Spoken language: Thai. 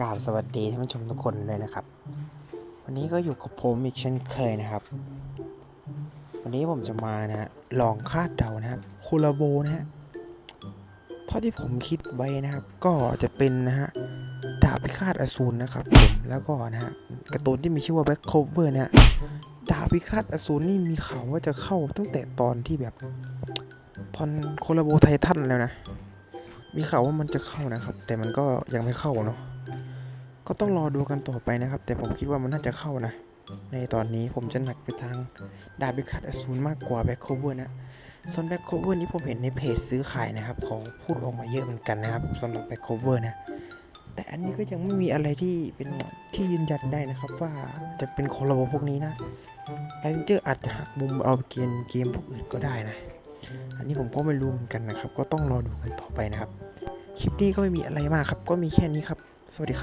กราบสวัสดีท่านผู้ชมทุกคนเลยนะครับ วันนี้ก็อยู่กับผมอีกเช่นเคยนะครับ วันนี้ผมจะมานะฮะลองคาดเดานะครับโคลาโบนะฮะเท่าที่ผมคิดไว้นะครับ ก็จะเป็นนะฮะดาบพิฆาตอสูรนะครับผมแล้วก็นะฮะการ์ตูนที่มีชื่อว่าแบ็คโคเวอร์นะฮะดาบพิฆาตอสูรนี่มีข่าวว่าจะเข้าตั้งแต่ตอนที่แบบตอนโคลาโบไททันแล้วนะ มีข่าวว่ามันจะเข้านะครับ แต่มันก็ยังไม่เข้าเนาะ ก็ต้องรอดูกันต่อไปนะครับ แต่ผมคิดว่ามันน่าจะเข้านะ ในตอนนี้ผมจะหนักไปทางดาบิคัตอสูรมากกว่าแบ็คโคเวอร์นะส่วนแบ็คโคเวอร์นี้ผมเห็นในเพจซื้อขายนะครับเขาพูดออกมาเยอะเหมือนกันนะครับสำหรับแบ็คโคเวอร์นะแต่อันนี้ก็ยังไม่มีอะไรที่เป็นที่ยืนยันได้นะครับ ว่าจะเป็นคอลลาโบพวกนี้นะไลนเจอร์อาจจะหักมุมเอาเกมเกมพวกอื่นก็ได้นะ อันนี้ผมก็ไม่รู้เหมือนกันนะครับ ก็ต้องรอดูกันต่อไปนะครับ คลิปนี้ก็ไม่มีอะไรมากครับ ก็มีแค่นี้ครับ สวัสดีครับ